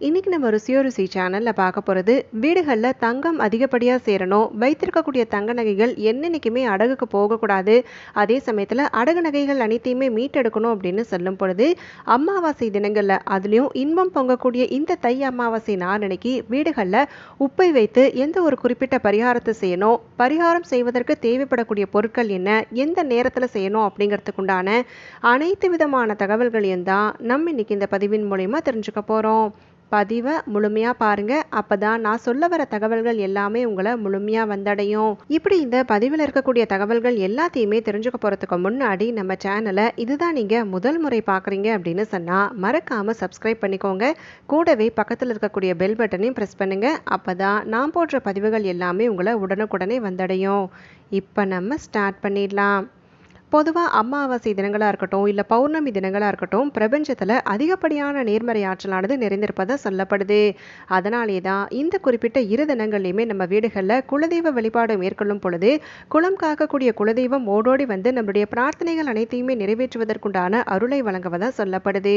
இன்றைக்கி நம்ம ருசியோ ருசி சேனலில் பார்க்க போகிறது வீடுகளில் தங்கம் அதிகப்படியாக சேரணும் வைத்திருக்கக்கூடிய தங்க நகைகள் என்னென்னைக்குமே அடகுக்கு போகக்கூடாது. அதே சமயத்தில் அடகு நகைகள் அனைத்தையுமே மீட்டெடுக்கணும் அப்படின்னு சொல்லும் பொழுது அமாவாசை தினங்களில் அதுலேயும் இன்பம் பொங்கக்கூடிய இந்த தை அமாவாசை நாளன்னைக்கு வீடுகளில் உப்பை வைத்து எந்த ஒரு குறிப்பிட்ட பரிகாரத்தை செய்யணும் பரிகாரம் செய்வதற்கு தேவைப்படக்கூடிய பொருட்கள் என்ன எந்த நேரத்தில் செய்யணும் அப்படிங்கிறதுக்குண்டான அனைத்து விதமான தகவல்களையும் தான் நம்ம இன்னைக்கு இந்த பதிவின் மூலயமா தெரிஞ்சுக்க போகிறோம் பதிவை முழுமையாக பாருங்கள் அப்போ தான் நான் சொல்ல வர தகவல்கள் எல்லாமே உங்களை முழுமையாக வந்தடையும். இப்படி இந்த பதிவில் இருக்கக்கூடிய தகவல்கள் எல்லாத்தையுமே தெரிஞ்சுக்க போகிறதுக்கு முன்னாடி நம்ம சேனலை இதுதான் நீங்கள் முதல் முறை பார்க்குறீங்க அப்படின்னு சொன்னால் மறக்காமல் சப்ஸ்கிரைப் பண்ணிக்கோங்க. கூடவே பக்கத்தில் இருக்கக்கூடிய பெல் பட்டனையும் ப்ரெஸ் பண்ணுங்கள் அப்போ தான் நான் போடுற பதிவுகள் எல்லாமே உங்களை உடனுக்குடனே வந்தடையும். இப்போ நம்ம ஸ்டார்ட் பண்ணிடலாம். பொதுவாக அமாவாசை தினங்களாக இருக்கட்டும் இல்லை பௌர்ணமி தினங்களாக இருக்கட்டும் பிரபஞ்சத்தில் அதிகப்படியான நேர்மறை ஆற்றலானது நிறைந்திருப்பதாக சொல்லப்படுது. அதனாலே தான் இந்த குறிப்பிட்ட இரு தினங்கள்லையுமே நம்ம வீடுகளில் குலதெய்வ வழிபாடு மேற்கொள்ளும் பொழுது குளம் காக்கக்கூடிய குலதெய்வம் ஓடோடி வந்து நம்மளுடைய பிரார்த்தனைகள் அனைத்தையுமே நிறைவேற்றுவதற்குண்டான அருளை வழங்குவதாக சொல்லப்படுது.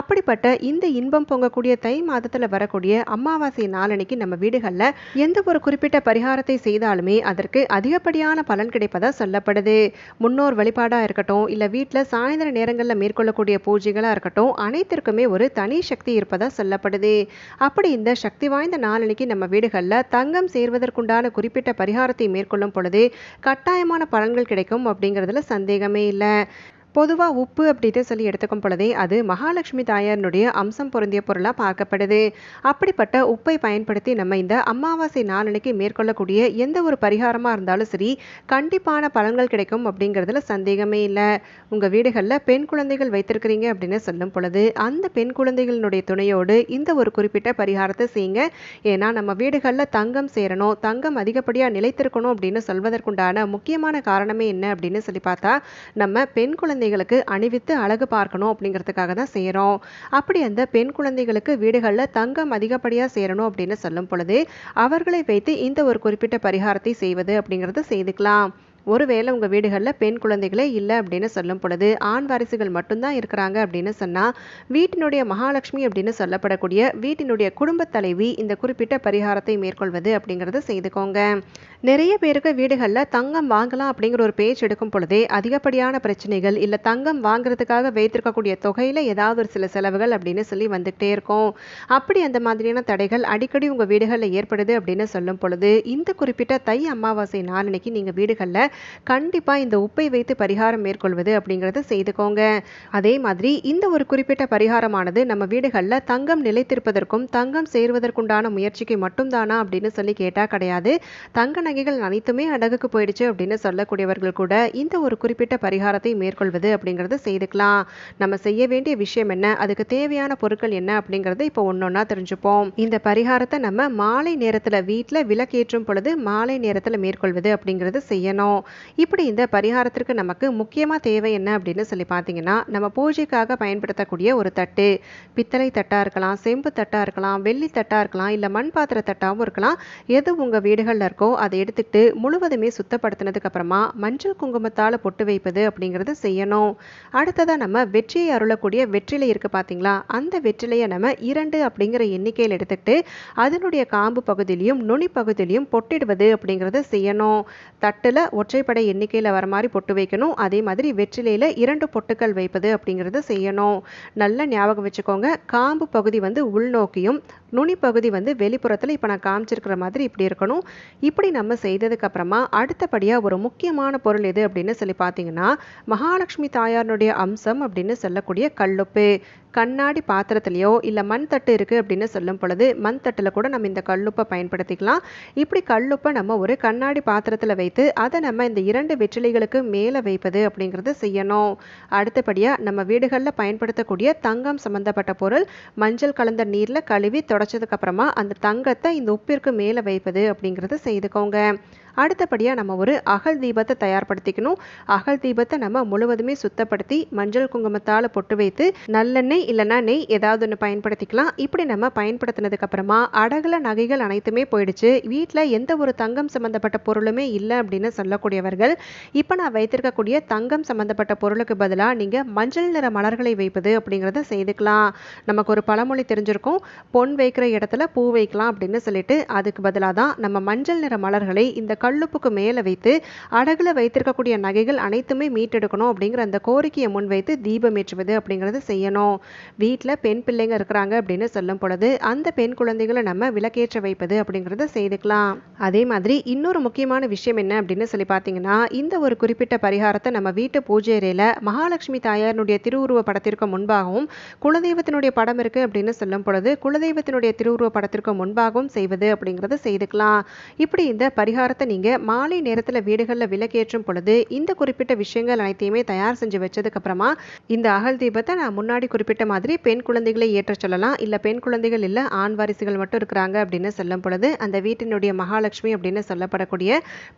அப்படிப்பட்ட இந்த இன்பம் பொங்கக்கூடிய தை மாதத்தில் வரக்கூடிய அமாவாசை நாளனைக்கு நம்ம வீடுகளில் எந்த ஒரு குறிப்பிட்ட பரிகாரத்தை செய்தாலுமே அதற்கு அதிகப்படியான பலன் கிடைப்பதாக சொல்லப்படுது. முன்னோர் வழி வழிபாடாக இருக்கட்டும் இல்லை வீட்டில் சாயந்தர நேரங்களில் மேற்கொள்ளக்கூடிய பூஜைகளாக இருக்கட்டும் அனைத்திற்குமே ஒரு தனி சக்தி இருப்பதாக சொல்லப்படுது. அப்படி இந்த சக்தி வாய்ந்த நாளன்னைக்கு நம்ம வீடுகளில் தங்கம் சேர்வதற்குண்டான குறிப்பிட்ட பரிகாரத்தை மேற்கொள்ளும் பொழுது கட்டாயமான பலன்கள் கிடைக்கும் அப்படிங்கிறதுல சந்தேகமே இல்லை. பொதுவாக உப்பு அப்படின்னு சொல்லி எடுத்துக்கும் பொழுதே அது மகாலட்சுமி தாயாரினுடைய அம்சம் பொருந்திய பொருளாக பார்க்கப்படுது. அப்படிப்பட்ட உப்பை பயன்படுத்தி நம்ம இந்த அமாவாசை நாளனைக்கு மேற்கொள்ளக்கூடிய எந்த ஒரு பரிகாரமாக இருந்தாலும் சரி கண்டிப்பான பலன்கள் கிடைக்கும் அப்படிங்கிறதுல சந்தேகமே இல்லை. உங்கள் வீடுகளில் பெண் குழந்தைகள் வைத்திருக்கிறீங்க அப்படின்னு சொல்லும் பொழுது அந்த பெண் குழந்தைகளினுடைய துணையோடு இந்த ஒரு குறிப்பிட்ட பரிகாரத்தை செய்யுங்க. ஏன்னா நம்ம வீடுகளில் தங்கம் சேரணும் தங்கம் அதிகப்படியாக நிலைத்திருக்கணும் அப்படின்னு சொல்வதற்குண்டான முக்கியமான காரணமே என்ன அப்படின்னு சொல்லி பார்த்தா நம்ம பெண் குழந்தை குழந்தைகளுக்கு அணிவித்து அழகு பார்க்கணும் அப்படிங்கிறதுக்காக தான் செய்கிறோம் அப்படி அந்த பெண் குழந்தைகளுக்கு வீடுகளில் தங்கம் அதிகப்படியாக சேரணும் அப்படின்னு சொல்லும் பொழுது அவர்களை வைத்து இந்த ஒரு குறிப்பிட்ட பரிகாரத்தை செய்வது அப்படிங்கிறத செய்துக்கலாம். ஒருவேளை உங்கள் வீடுகளில் பெண் குழந்தைகளே இல்லை அப்படின்னு சொல்லும் பொழுது ஆண் வாரிசுகள் மட்டும்தான் இருக்கிறாங்க அப்படின்னு சொன்னால் வீட்டினுடைய மகாலட்சுமி அப்படின்னு சொல்லப்படக்கூடிய வீட்டினுடைய குடும்பத் தலைவி இந்த குறிப்பிட்ட பரிகாரத்தை மேற்கொள்வது அப்படிங்கிறத செய்துக்கோங்க. நிறைய பேருக்கு வீடுகளில் தங்கம் வாங்கலாம் அப்படிங்கிற ஒரு பேச்சு எடுக்கும் பொழுதே அதிகப்படியான பிரச்சனைகள் இல்லை தங்கம் வாங்குறதுக்காக வைத்திருக்கக்கூடிய தொகையில் ஏதாவது ஒரு சில செலவுகள் அப்படின்னு சொல்லி வந்துகிட்டே இருக்கும். அப்படி அந்த மாதிரியான தடைகள் அடிக்கடி உங்கள் வீடுகளில் ஏற்படுது அப்படின்னு சொல்லும் பொழுது இந்த குறிப்பிட்ட தை அமாவாசை நாளன்னைக்கு நீங்கள் வீடுகளில் கண்டிப்பாக இந்த உப்பை வைத்து பரிகாரம் மேற்கொள்வது அப்படிங்கிறத செய்துக்கோங்க. அதே மாதிரி இந்த ஒரு குறிப்பிட்ட பரிகாரமானது நம்ம வீடுகளில் தங்கம் நிலைத்திருப்பதற்கும் தங்கம் சேருவதற்குண்டான முயற்சிக்கு மட்டும்தானா அப்படின்னு சொல்லி கேட்டால் கிடையாது. தங்க நகைகள் அனைத்துமே அடகுக்கு போயிடுச்சு அப்படின்னு சொல்லக்கூடியவர்கள் கூட இந்த ஒரு குறிப்பிட்ட பரிகாரத்தை மேற்கொள்வது அப்படிங்கிறத செய்துக்கலாம். நம்ம செய்ய வேண்டிய விஷயம் என்ன அதுக்கு தேவையான பொருட்கள் என்ன அப்படிங்கிறத இப்போ ஒன்றொன்னா தெரிஞ்சுப்போம். இந்த பரிகாரத்தை நம்ம மாலை நேரத்தில் வீட்டில் விளக்கேற்றும் பொழுது மாலை நேரத்தில் மேற்கொள்வது அப்படிங்கிறது செய்யணும். இப்படி இந்த பரிகாரத்திற்கு நமக்கு முக்கியமாக தேவை என்ன அப்படின்னு சொல்லி பார்த்தீங்கன்னா நம்ம பூஜைக்காக பயன்படுத்தக்கூடிய ஒரு தட்டு. பித்தளை தட்டாக இருக்கலாம் செம்பு தட்டாக இருக்கலாம் வெள்ளி தட்டாக இருக்கலாம் இல்லை மண் பாத்திர தட்டாகவும் இருக்கலாம். எது உங்கள் வீடுகளில் இருக்கோ அதை எடுத்துக்கிட்டு முழுவதுமே சுத்தப்படுத்தினதுக்கு அப்புறமா மஞ்சள் குங்குமத்தால் பொட்டு வைப்பது அப்படிங்கிறத செய்யணும். அடுத்ததாக நம்ம வெற்றியை அருளக்கூடிய வெற்றிலை இருக்குது பார்த்தீங்களா அந்த வெற்றிலையை நம்ம இரண்டு அப்படிங்கிற எண்ணிக்கையில் எடுத்துக்கிட்டு அதனுடைய காம்பு பகுதியிலையும் நுனி பகுதியிலையும் பொட்டிடுவது அப்படிங்கிறத செய்யணும். தட்டில் ஒற்றைப்படை எண்ணிக்கையில் வர மாதிரி பொட்டு வைக்கணும். அதே மாதிரி வெற்றிலையில் இரண்டு பொட்டுக்கள் வைப்பது அப்படிங்கிறது செய்யணும். நல்லா ஞாபகம் வச்சுக்கோங்க. காம்பு பகுதி வந்து உள்நோக்கியும் நுனி பகுதி வந்து வெளிப்புறத்தில் இப்போ நான் காமிச்சிருக்கிற மாதிரி இப்படி இருக்கணும். இப்படி நம்ம செய்ததுக்கு அப்புறமா அடுத்தபடியாக ஒரு முக்கியமான பொருள் எது அப்படின்னு சொல்லி பார்த்தீங்கன்னா மகாலட்சுமி தாயாருடைய அம்சம் அப்படின்னு சொல்லக்கூடிய கல்லுப்பு. கண்ணாடி பாத்திரத்துலையோ இல்லை மண் தட்டு இருக்குது அப்படின்னு சொல்லும் பொழுது மண் தட்டில் கூட நம்ம இந்த கல்லுப்பை பயன்படுத்திக்கலாம். இப்படி கல்லுப்பை நம்ம ஒரு கண்ணாடி பாத்திரத்தில் வைத்து அதை நம்ம இந்த இரண்டு வெற்றிலைகளுக்கு மேலே வைப்பது அப்படிங்கிறது செய்யணும். அடுத்தபடியாக நம்ம வீடுகளில் பயன்படுத்தக்கூடிய தங்கம் சம்மந்தப்பட்ட பொருள் மஞ்சள் கலந்த நீரில் கழுவி தொடச்சதுக்கப்புறமா அந்த தங்கத்தை இந்த உப்பிற்கு மேலே வைப்பது அப்படிங்கிறது செய்துக்கோங்க. அடுத்தபடியாக நம்ம ஒரு அகல் தீபத்தை தயார்படுத்திக்கணும். அகல் தீபத்தை நம்ம முழுவதுமே சுத்தப்படுத்தி மஞ்சள் குங்குமத்தால் பொட்டு வைத்து நல்லெண்ணெய் இல்லைன்னா நெய் ஏதாவது ஒன்று பயன்படுத்திக்கலாம். இப்படி நம்ம பயன்படுத்தினதுக்கு அப்புறமா அடகுல நகைகள் அனைத்துமே போயிடுச்சு. வீட்டில் எந்த ஒரு தங்கம் சம்மந்தப்பட்ட பொருளுமே இல்லை அப்படின்னு சொல்லக்கூடியவர்கள் இப்போ நான் வைத்திருக்கக்கூடிய தங்கம் சம்மந்தப்பட்ட பொருளுக்கு பதிலாக நீங்கள் மஞ்சள் நிற மலர்களை வைப்பது அப்படிங்கிறத செய்துக்கலாம். நமக்கு ஒரு பழமொழி தெரிஞ்சிருக்கும். பொன் வைக்கிற இடத்துல பூ வைக்கலாம் அப்படின்னு சொல்லிட்டு அதுக்கு பதிலாக தான் நம்ம மஞ்சள் நிற மலர்களை இந்த கல்லுப்புக்கு மேலே வைத்து அடகுல வைத்திருக்கக்கூடிய நகைகள் அனைத்துமே மீட்டெடுக்கணும் அப்படிங்கிற அந்த கோரிக்கையை முன்வைத்து தீபம் ஏற்றுவது அப்படிங்கிறது செய்யணும். வீட்டில் பெண் பிள்ளைங்க இருக்கிறாங்க அப்படின்னு சொல்லும் பொழுது அந்த பெண் குழந்தைகளை நம்ம விளக்கேற்ற வைப்பது அப்படிங்கிறத செய்துக்கலாம். அதே மாதிரி இன்னொரு முக்கியமான விஷயம் என்ன அப்படின்னு சொல்லி பார்த்தீங்கன்னா இந்த ஒரு குறிப்பிட்ட பரிகாரத்தை நம்ம வீட்டு பூஜை அறையில் மகாலட்சுமி தாயாரினுடைய திருவுருவ படத்திற்கு முன்பாகவும் குலதெய்வத்தினுடைய படம் இருக்கு அப்படின்னு சொல்லும் பொழுது குலதெய்வத்தினுடைய திருவுருவ படத்திற்கு முன்பாகவும் செய்வது அப்படிங்கிறத செய்துக்கலாம். இப்படி இந்த பரிகாரத்தை நீங்கள் மாலை நேரத்தில் வீடுகளில் விளக்கேற்றும் பொழுது இந்த குறிப்பிட்ட விஷயங்கள் அனைத்தையுமே தயார் செஞ்சு வச்சதுக்கப்புறமா இந்த அகல் தீபத்தை நான் முன்னாடி குறிப்பிட்ட மாதிரி பெண் குழந்தைகளை ஏற்ற சொல்லலாம். இல்லை பெண் குழந்தைகள் இல்லை ஆண் வாரிசுகள் மட்டும் இருக்கிறாங்க அப்படின்னு சொல்லும் பொழுது அந்த வீட்டினுடைய மகாலட்சுமி அப்படின்னு சொல்லப்படக்கூடிய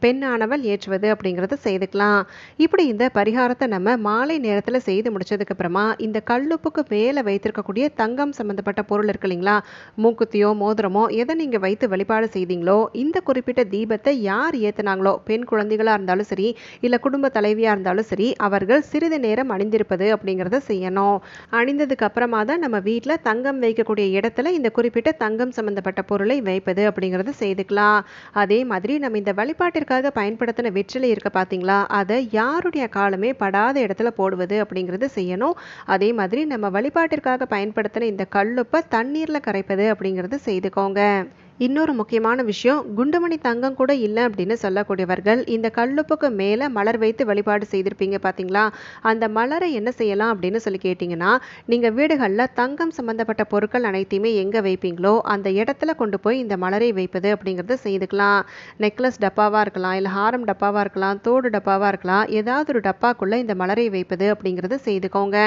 பெண்ணானவள் ஏற்றுவது அப்படிங்கிறத செய்துக்கலாம். இப்படி இந்த பரிகாரத்தை நம்ம மாலை நேரத்தில் செய்து முடிச்சதுக்கப்புறமா இந்த கல்லுப்புக்கு மேலே வைத்திருக்கக்கூடிய தங்கம் சம்மந்தப்பட்ட பொருள் இருக்கு இல்லைங்களா? மூக்குத்தியோ மோதிரமோ எதை நீங்கள் வைத்து வழிபாடு செய்தீங்களோ இந்த குறிப்பிட்ட தீபத்தை யார் யார் ஏத்துனாங்களோ பெண் குழந்தைகளாக இருந்தாலும் சரி இல்லை குடும்ப தலைவியாக இருந்தாலும் சரி அவர்கள் சிறிது நேரம் அணிந்திருப்பது அப்படிங்கிறத செய்யணும். அணிந்ததுக்கு அப்புறமா தான் நம்ம வீட்டில் தங்கம் வைக்கக்கூடிய இடத்துல இந்த குறிப்பிட்ட தங்கம் சம்மந்தப்பட்ட பொருளை வைப்பது அப்படிங்கிறத செய்துக்கலாம். அதே மாதிரி நம்ம இந்த வழிபாட்டிற்காக பயன்படுத்தின வெற்றிலை இருக்க பார்த்தீங்களா அதை யாருடைய காலமே படாத இடத்துல போடுவது அப்படிங்கிறது செய்யணும். அதே மாதிரி நம்ம வழிபாட்டிற்காக பயன்படுத்தின இந்த கல்லுப்பை தண்ணீரில் கரைப்பது அப்படிங்கிறது செய்துக்கோங்க. இன்னொரு முக்கியமான விஷயம் குண்டுமணி தங்கம் கூட இல்லை அப்படின்னு சொல்லக்கூடியவர்கள் இந்த கல்லுப்புக்கு மேலே மலர் வைத்து வழிபாடு செய்திருப்பீங்க பார்த்தீங்களா அந்த மலரை என்ன செய்யலாம் அப்படின்னு சொல்லி கேட்டிங்கன்னா நீங்கள் வீடுகளில் தங்கம் சம்மந்தப்பட்ட பொருட்கள் அனைத்தையுமே எங்கே வைப்பீங்களோ அந்த இடத்துல கொண்டு போய் இந்த மலரை வைப்பது அப்படிங்கிறத செய்துக்கலாம். நெக்லஸ் டப்பாவாக இருக்கலாம் இல்லை ஹாரம் டப்பாவாக இருக்கலாம் தோடு டப்பாவாக இருக்கலாம் ஏதாவது ஒரு டப்பாக்குள்ளே இந்த மலரை வைப்பது அப்படிங்கிறத செய்துக்கோங்க.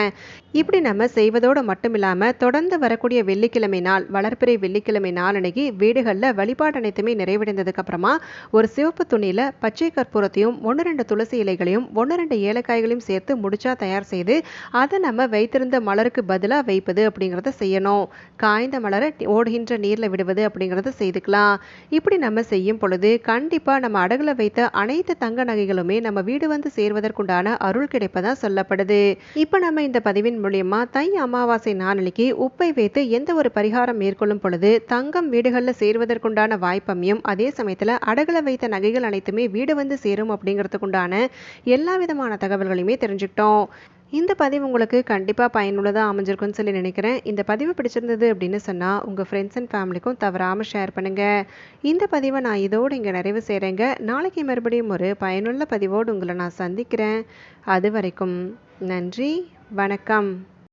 இப்படி நம்ம செய்வதோடு மட்டும் இல்லாமல் தொடர்ந்து வரக்கூடிய வெள்ளிக்கிழமை நாள் வளர்ப்பிறை வெள்ளிக்கிழமை நாள் அன்னைக்கு வீடு வீடுகளில் வழிபாடு அனைத்துமே நிறைவடைந்ததுக்கு அப்புறமா ஒரு சிவப்பு துணியில் பச்சை கற்பூரத்தையும் ஒன்று ரெண்டு துளசி இலைகளையும் ஒன்று ரெண்டு ஏலக்காய்களையும் சேர்த்து முடிச்சா தயார் செய்து அதை நம்ம வைத்திருந்த மலருக்கு பதிலாக வைப்பது அப்படிங்கிறத செய்யணும். காய்ந்த மலரை ஓடுகின்ற நீரில் விடுவது அப்படிங்கிறத செய்துக்கலாம். இப்படி நம்ம செய்யும் பொழுது கண்டிப்பாக நம்ம அடகுல வைத்த அனைத்து தங்க நகைகளுமே நம்ம வீடு வந்து சேர்வதற்குண்டான அருள் கிடைப்பதா சொல்லப்படுது. இப்போ நம்ம இந்த பதிவின் மூலியமா தை அமாவாசை நாளன்னைக்கு உப்பை வைத்து எந்த ஒரு பரிகாரம் மேற்கொள்ளும் பொழுது தங்கம் வீடுகளில் சேர்வதற்குண்டான வாய்ப்பமையும் அதே சமயத்தில் அடகுல வைத்த நகைகள் அனைத்துமே வீடு வந்து சேரும் அப்படிங்கிறதுக்குண்டான எல்லா விதமான தகவல்களையுமே தெரிஞ்சுக்கிட்டோம். இந்த பதிவு உங்களுக்கு கண்டிப்பாக பயனுள்ளதாக அமைஞ்சிருக்குன்னு சொல்லி நினைக்கிறேன். இந்த பதிவு பிடிச்சிருந்தது அப்படின்னு சொன்னால் உங்கள் ஃப்ரெண்ட்ஸ் அண்ட் ஃபேமிலிக்கும் தவறாமல் ஷேர் பண்ணுங்கள் இந்த பதிவை நான் இதோடு இங்கே நிறைவு செய்கிறேங்க நாளைக்கு மறுபடியும் ஒரு பயனுள்ள பதிவோடு உங்களை நான் சந்திக்கிறேன். அது வரைக்கும் நன்றி வணக்கம்.